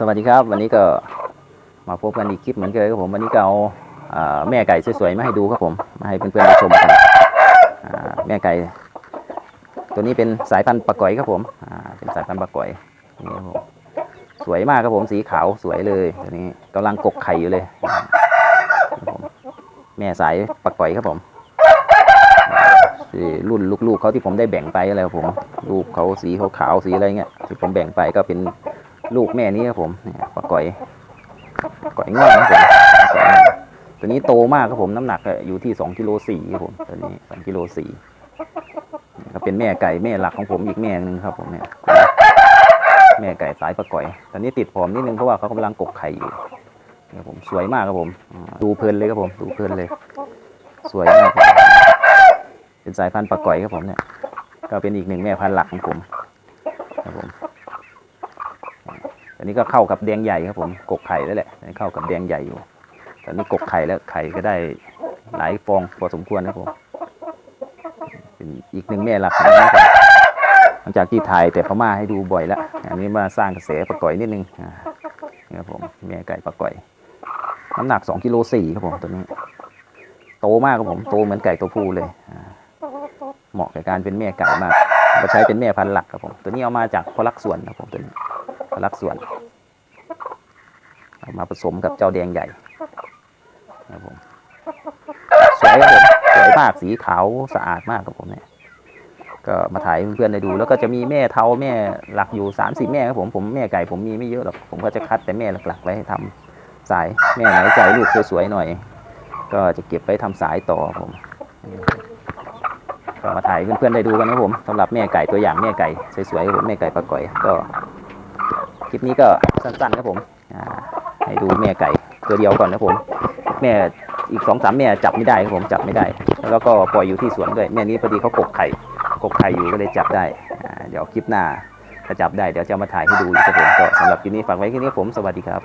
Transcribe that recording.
สวัสดีครับ วันนี้ก็มาพบกันอีกคลิปเหมือนเคยครับผมวันนี้ก็เอาอาแม่ไก่สวยๆมาให้ดูครับผมมาให้เพื่อนๆได้ชมกันแม่ไก่ ตัวนี้เป็นสายพันธุ์ปลาก๋อยครับผมเป็นสายพันธุ์ปลาก๋อยนี่ครับผมสวยมากครับผมสีขาวสวยเลยตัวนี้กำลังกกไข่อยู่เลยมแม่สายปลาก๋อยครับผมรุ่นลูกๆเขาที่ผมได้แบ่งไปอะไรครับผมลูกเขาสีขาวๆสีอะไรเงี้ยที่ผมแบ่งไปก็เป็น ลูกแม่นี้ครับผมเนี่ยปลาก๋อยก๋อยง่วงครับผมตัวนี้โตมากครับผม น้ำหนักอยู่ที่2กิโลสี่ครับผมตัวนี้2กิโลสี่ก็เป็นแม่ไก่แม่หลักของผมอีกแม่หนึ่งครับผมเนี่ยแม่ไก่สายปลาก๋อย ตอนนี้ติดผอมนิดนึงเพราะว่าเขากำลังกกไข่อยู่ครับผมสวยมากครับผม ดูเพลินเลยครับผม ดูเพลินเลย สวยมากเป็นสายพันธุ์ปลาก๋อยครับผมเนี่ย ก็เป็นอีกหนึ่งแม่พันธุ์หลักของผม อั นนี้ก็เข้ากับแดงใหญ่ครับผมกกไข่แล้วแหละอันนี้เข้ากับแดงใหญ่อยู่ ตอนนี้กกไข่แล้วไข่ก็ได้หลายฟองพอสมควรนะครับผมเป็นอีกหนึ่งแม่หลักของนะครับหลังจากที่ถ่ายแต่พม่าให้ดูบ่อยแล้วอันนี้มาสร้างกระแสปลาก่อยนิดนึงนี่ครับผมแม่ไก่ปลาก่อยน้ำหนัก2กิโลสี่ครับผมตัวนี้ โตมากครับผมโตเหมือนไก่ตัวผู้เลยเหมาะกับการเป็นแม่ไก่มากก็ใช้เป็นแม่พันธุ์หลักครับผมตัวนี้เอามาจากพลักสวนครับผมตัวนี้ลักส่วน เอามาผสมกับเจ้าแดงใหญ่ครับผมสวยครับผมสวยมากสีขาวสะอาดมากครับผมเนี่ยก็มาถ่ายให้เพื่อนๆได้ดู แล้วก็จะมีแม่เทาแม่หลักอยู่สามสี่แม่ครับผมผมแม่ไก่ผมมีไม่เยอะหรอกผมก็จะคัดแต่แม่หลักๆไว้ให้ทำสายแม่ไหนใจลูกสวยๆหน่อย ก็จะเก็บไว้ทำสายต่อครับผมก็มาถ่ายให้เพื่อนๆได้ดูกันนะครับผมสำหรับแม่ไก่ตัวอย่างแม่ไก่สวยๆครับผมแม่ไก่ปลาก่อยก็คลิปนี้ก็สั้นๆครับผมอ่า ให้ดูแม่ไก่ตัวเดียวก่อนนะผม แม่อีกสองสามแม่จับไม่ได้ครับผมจับไม่ได้ แล้วก็ปล่อยอยู่ที่สวนด้วยแม่นี้พอดีเขากกไข่กกไข่อยู่ก็เลยจับได้เดี๋ยวคลิปหน้าถ้าจับได้เดี๋ยวจะมาถ่ายให้ดูอีกครับผมก็สำหรับคลิปนี้ฝากไว้แค่นี้ผมสวัสดีครับ